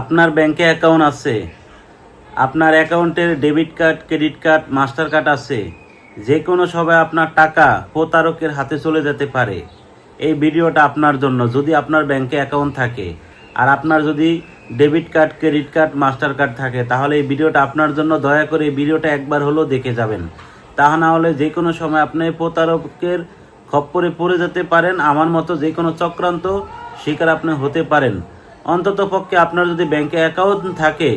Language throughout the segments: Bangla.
আপনার ব্যাংকে অ্যাকাউন্ট আছে, আপনার অ্যাকাউন্টের debit card credit card master card আছে যে কোনো সময় আপনার টাকা প্রতারকের হাতে চলে যেতে পারে। এই ভিডিওটা আপনার জন্য, যদি আপনার ব্যাংকে অ্যাকাউন্ট থাকে। আর আপনার যদি debit card credit card master card থাকে, তাহলে এই ভিডিওটা আপনার জন্য, দয়া করে এই ভিডিওটা একবার হলেও দেখে যাবেন। তা না হলে যে কোনো সময় আপনি প্রতারকের খপ্পরে পড়ে যেতে পারেন, আমার মতো যে কোনো চক্রান্ত শিকার আপনি হতে পারেন। অন্তত পক্ষে আপনার যদি ব্যাংকে অ্যাকাউন্ট থাকে,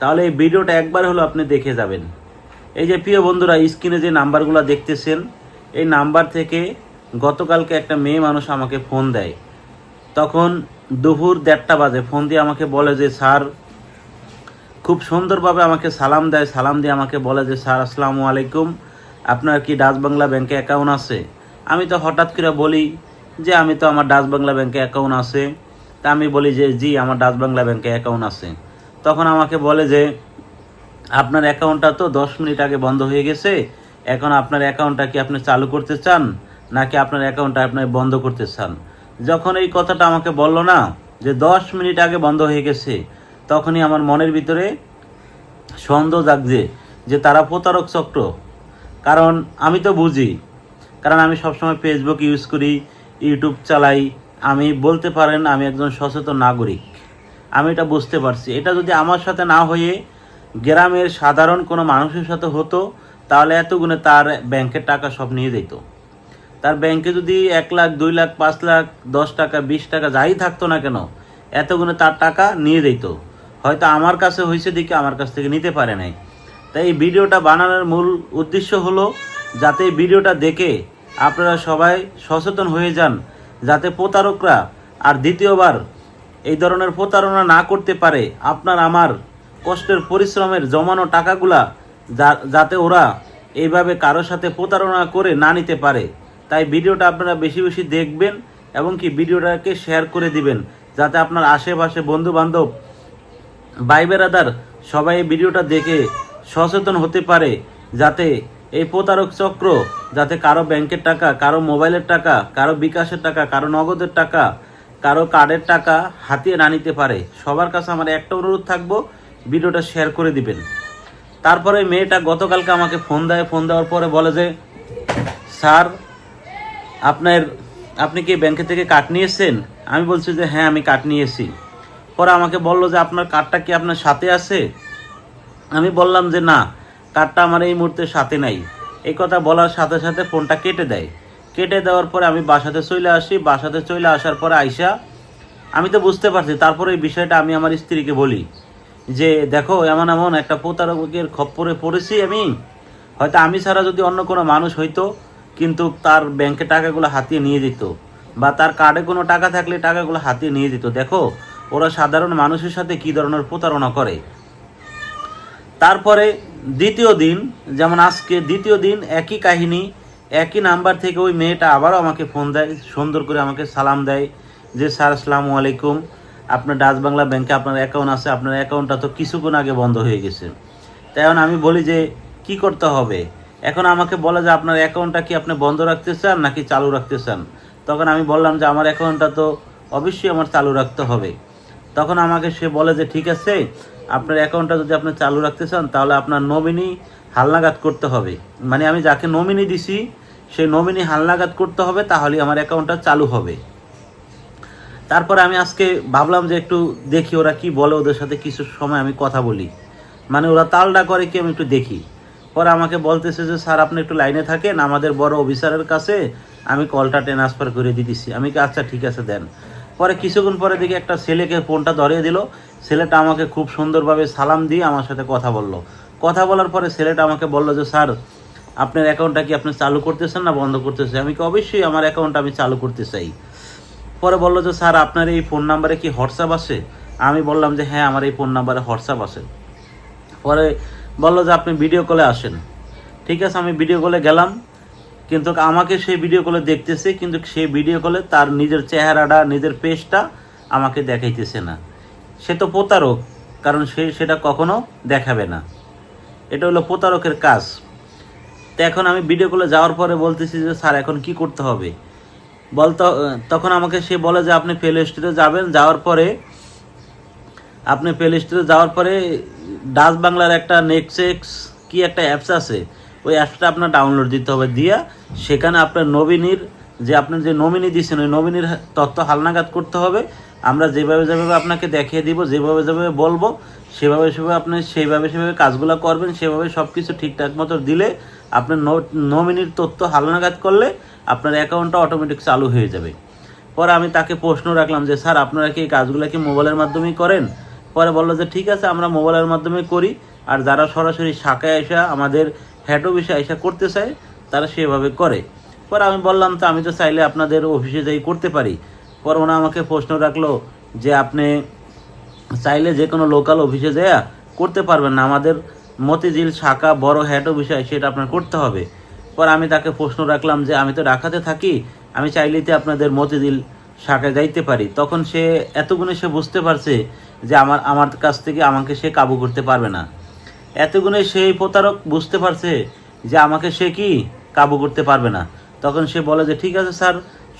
তাহলে এই ভিডিওটা একবার হলো আপনি দেখে যাবেন। এই যে প্রিয় বন্ধুরা, স্ক্রিনে যে নাম্বারগুলো দেখতেছেন, এই নাম্বার থেকে গতকালকে একটা মেয়ে মানুষ আমাকে ফোন দেয়। তখন দুপুর দেড়টা বাজে ফোন দিয়ে আমাকে বলে যে, স্যার, খুব সুন্দরভাবে আমাকে সালাম দেয়, সালাম দিয়ে আমাকে বলে যে, স্যার, আসসালামু আলাইকুম। আপনার কি ডাচ বাংলা ব্যাংকে অ্যাকাউন্ট আছে? আমি তো হঠাৎ করে বলি যে, আমি তো আমার ডাচ বাংলা ব্যাংকে অ্যাকাউন্ট আছে। তা আমি বলি যে, জি, আমার ডাচ বাংলা ব্যাংকে অ্যাকাউন্ট আছে। তখন আমাকে বলে যে, আপনার অ্যাকাউন্টটা তো দশ মিনিট আগে বন্ধ হয়ে গেছে। এখন আপনার অ্যাকাউন্টটা কি আপনি চালু করতে চান? নাকি আপনার অ্যাকাউন্টটা আপনি বন্ধ করতে চান? যখন এই কথাটা আমাকে বলল না, যে দশ মিনিট আগে বন্ধ হয়ে গেছে, তখনই আমার মনের ভিতরে সন্দেহ জাগছে যে তারা প্রতারক চক্র। কারণ আমি তো বুঝি, কারণ আমি সবসময় ফেসবুক ইউজ করি ইউটিউব চালাই আমি বলতে পারেন আমি একজন সচেতন নাগরিক। আমি এটা বুঝতে পারছি। এটা যদি আমার সাথে না হয়ে গ্রামের সাধারণ কোনো মানুষের সাথে হতো, তাহলে এতগুণে তার ব্যাংকের টাকা সব নিয়ে যেত। তার ব্যাংকে যদি এক লাখ, দুই লাখ, পাঁচ লাখ, দশ টাকা, বিশ টাকা যাই থাকতো না কেন এতগুণে তার টাকা নিয়ে যেত। হয়তো আমার কাছে হয়েছে দেখে আমার কাছ থেকে নিতে পারে নাই। তাই এই ভিডিওটা বানানোর মূল উদ্দেশ্য হলো, যাতে এই ভিডিওটা দেখে আপনারা সবাই সচেতন হয়ে যান যাতে প্রতারকরা আর দ্বিতীয়বার এই ধরনের প্রতারণা না করতে পারে, আপনার আমার কষ্টের পরিশ্রমের জমানো টাকাগুলা যাতে ওরা এইভাবে কারোর সাথে প্রতারণা করে না নিতে পারে। তাই ভিডিওটা আপনারা বেশি বেশি দেখবেন এবং কি ভিডিওটাকে শেয়ার করে দিবেন, যাতে আপনার আশেপাশে বন্ধু বান্ধব ভাই সবাই এই ভিডিওটা দেখে সচেতন হতে পারে, যাতে এই প্রতারক চক্র যাতে কারও ব্যাংকের টাকা, কারও মোবাইলের টাকা, কারও বিকাশের টাকা, কারও নগদের টাকা, কারও কার্ডের টাকা হাতিয়ে না নিতে পারে, সবার কাছে আমার একটা অনুরোধ থাকব, ভিডিওটা শেয়ার করে দিবেন। তারপরে মেয়েটা গতকালকে আমাকে ফোন দেয় ফোন দেওয়ার পরে বলে যে, স্যার, আপনার, আপনি কি ব্যাংকে থেকে কার্ড নিয়েছেন? আমি বলছি যে হ্যাঁ আমি কার্ড নিয়েছি। পরে আমাকে বলল যে, আপনার কার্ডটা কি আপনার সাথে আছে? আমি বললাম যে, না। কার্ডটা আমার এই মুহূর্তে সাথে নাই। এই কথা বলার সাথে সাথে ফোনটা কেটে দেয়। কেটে দেওয়ার পরে আমি বাসাতে চলে আসি। বাসাতে চলে আসার পরে আইসা আমি তো বুঝতে পারছি, তারপরে এই বিষয়টা আমি আমার স্ত্রীকে বলি যে, দেখো, এমন এমন একটা প্রতারকের খপ্পরে পড়েছি আমি। হয়তো আমি ছাড়া যদি অন্য কোনো মানুষ হইতো, কিন্তু তার ব্যাংকে টাকাগুলো হাতিয়ে নিয়ে যেত বা তার কার্ডে কোনো টাকা থাকলে টাকাগুলো হাতিয়ে নিয়ে যেত দেখো, ওরা সাধারণ মানুষের সাথে কী ধরনের প্রতারণা করে? তারপরে দ্বিতীয় দিন, যেমন আজকে দ্বিতীয় দিন, একই কাহিনী, একই নাম্বার থেকে ওই মেয়েটা আবারও আমাকে ফোন দেয়, সুন্দর করে আমাকে সালাম দেয় যে, স্যার, আসসালামু আলাইকুম। আপনার ডাচ বাংলা ব্যাংকে আপনার অ্যাকাউন্ট আছে, আপনার অ্যাকাউন্টটা তো কিছুক্ষণ আগে বন্ধ হয়ে গেছে। তাই আমি বলি যে, কি করতে হবে? এখন আমাকে বলে যে, আপনার অ্যাকাউন্টটা কি আপনি বন্ধ রাখতে চান নাকি চালু রাখতে চান? তখন আমি বললাম যে, আমার অ্যাকাউন্টটা তো অবশ্যই আমার চালু রাখতে হবে। তখন আমাকে সে বলে যে, ঠিক আছে আপনার অ্যাকাউন্টটা যদি আপনি চালু রাখতে চান, তাহলে আপনার নমিনি হালনাগাদ করতে হবে। মানে আমি যাকে নমিনি দিছি সেই নমিনি হালনাগাদ করতে হবে তাহলে আমার অ্যাকাউন্টটা চালু হবে। তারপরে আমি আজকে ভাবলাম যে একটু দেখি ওরা কি বলে, ওদের সাথে কিছু সময় আমি কথা বলি। মানে ওরা তালডা করে কি আমি একটু দেখি। পরে আমাকে বলতেছে যে, স্যার, আপনি একটু লাইনে থাকেন, আমাদের বড় অফিসারের কাছে আমি কলটা ট্রান্সফার করে দিতেছি। আমি কি আচ্ছা ঠিক আছে, দেন। পরে কিছুক্ষণ পরে দেখি একটা ছেলেকে ফোনটা ধরিয়ে দিল। ছেলেটা আমাকে খুব সুন্দরভাবে সালাম দিয়ে আমার সাথে কথা বলল। কথা বলার পরে ছেলেটা আমাকে বলল যে, স্যার, আপনার অ্যাকাউন্টটা কি আপনি চালু করতেছেন না বন্ধ করতেছেন? আমি কি অবশ্যই আমার অ্যাকাউন্ট আমি চালু করতে চাই। পরে বলল যে, স্যার, আপনার এই ফোন নাম্বারে কি হোয়াটসঅ্যাপ আছে? আমি বললাম যে হ্যাঁ আমার এই ফোন নাম্বারে হোয়াটসঅ্যাপ আছে। পরে বলল যে, আপনি ভিডিও কলে আসেন। ঠিক আছে, আমি ভিডিও কলে গেলাম। কিন্তু আমাকে সেই ভিডিও কলে দেখতেছে, কিন্তু সে ভিডিও কলে তার নিজের চেহারাটা, নিজের পেজটা আমাকে দেখাইতেছে না। সে তো প্রতারক, কারণ সে সেটা কখনো দেখাবে না। এটা হলো প্রতারকের কাজ। তো এখন আমি ভিডিও কলে যাওয়ার পরে বলতেছি যে, স্যার, এখন কি করতে হবে? বলতো, তখন আমাকে সে বলে যে, আপনি প্লে স্টোরে যাবেন। যাওয়ার পরে, আপনি প্লে স্টোরে যাওয়ার পরে, ডাচ বাংলার একটা নেক্সেক্স কি একটা অ্যাপস আছে ওই অ্যাপসটা আপনার ডাউনলোড দিতে হবে। দিয়া সেখানে আপনার নমিনির যে আপনার যে নমিনি দিচ্ছেন ওই নমিনির তথ্য হালনাগাদ করতে হবে। আমরা যেভাবে যেভাবে আপনাকে দেখিয়ে দিব, যেভাবে যেভাবে বলব, সেভাবে সেভাবে আপনি সেইভাবে সেভাবে কাজগুলো করবেন, সেভাবে সব কিছু ঠিকঠাক মতো দিলে আপনার নমিনির তথ্য হালনাগাদ করলে আপনার অ্যাকাউন্টটা অটোমেটিক চালু হয়ে যাবে। পরে আমি তাকে প্রশ্ন রাখলাম যে, স্যার, আপনারা কি এই কাজগুলো কি মোবাইলের মাধ্যমেই করেন? পরে বলল যে, ঠিক আছে, আমরা মোবাইলের মাধ্যমে করি। আর যারা সরাসরি শাখায় এসে আমাদের হেড অফিসে এসে করতে চায়, তারা সেভাবে করে। পরে আমি বললাম, তো আমি তো চাইলে আপনাদের অফিসে যাই করতে পারি। পর ওনা আমাকে প্রশ্ন রাখল যে, আপনি চাইলে যে কোনো লোকাল অফিসে যাইয়া করতে পারবেন না। আমাদের মতিঝিল শাখা বড় হেড অফিসে সেটা আপনার করতে হবে। পর আমি তাকে প্রশ্ন রাখলাম যে, আমি তো ঢাকাতে থাকি, আমি চাইলেতে আপনাদের মতিঝিল শাখায় যাইতে পারি। তখন সে এতগুণে সে বুঝতে পারছে যে, আমার আমার কাছ থেকে আমাকে সে কাবু করতে পারবে না। এতগুণে সেই প্রতারক বুঝতে পারছে যে আমাকে সে কি কাবু করতে পারবে না। তখন সে বলে যে, ঠিক আছে স্যার,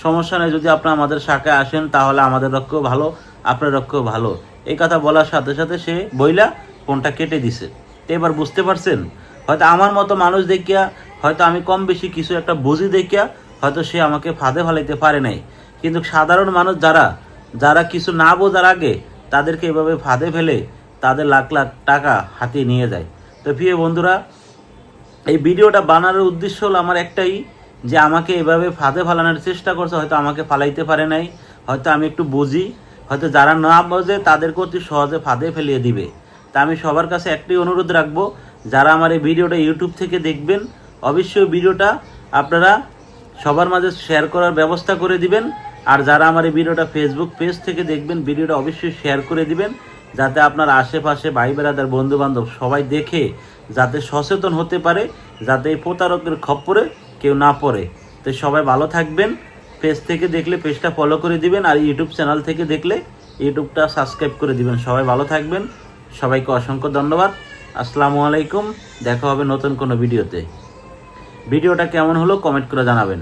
সমস্যা নেই, যদি আপনি আমাদের শাখায় আসেন, তাহলে আমাদের রক্ষেও ভালো, আপনার রক্ষেও ভালো। এই কথা বলার সাথে সাথে সে বইলা ফোনটা কেটে দিছে। তো এবার বুঝতে পারছেন? হয়তো আমার মতো মানুষ দেখিয়া, হয়তো আমি কম বেশি কিছু একটা বুঝি দেখিয়া, হয়তো সে আমাকে ফাঁদে ফালাইতে পারে নাই। কিন্তু সাধারণ মানুষ যারা যারা কিছু না বোঝার আগে তাদেরকে এভাবে ফাঁদে ফেলে তাদের লাখ লাখ টাকা হাতিয়ে নিয়ে যায়। তো প্রিয় বন্ধুরা, এই ভিডিওটা বানানোর উদ্দেশ্য হলো আমার একটাই, যে আমাকে এভাবে ফাঁদে ফালানোর চেষ্টা করছে, হয়তো আমাকে ফালাইতে পারে নাই, হয়তো আমি একটু বুঝি, হয়তো যারা না বোঝে তাদেরকে অতি সহজে ফাঁদে ফেলিয়ে দিবে। তা আমি সবার কাছে একটাই অনুরোধ রাখব, যারা আমার এই ভিডিওটা ইউটিউব থেকে দেখবেন, অবশ্যই ভিডিওটা আপনারা সবার মাঝে শেয়ার করার ব্যবস্থা করে দিবেন, আর যারা আমার এই ভিডিওটা ফেসবুক পেজ থেকে দেখবেন, ভিডিওটা অবশ্যই শেয়ার করে দিবেন যাতে আপনার আশেপাশে ভাই বেড়াদার বন্ধু বান্ধব সবাই দেখে যাতে সচেতন হতে পারে, যাতে এই প্রতারকের খপ্পরে কেউ না পড়ে। তো সবাই ভালো থাকবেন, পেজ থেকে দেখলে পেজটা ফলো করে দিবেন, আর ইউটিউব চ্যানেল থেকে দেখলে ইউটিউবটা সাবস্ক্রাইব করে দিবেন। সবাই ভালো থাকবেন, সবাইকে অসংখ্য ধন্যবাদ, আসসালামু আলাইকুম, দেখা হবে নতুন কোনো ভিডিওতে। ভিডিওটা কেমন হলো কমেন্ট করে জানাবেন।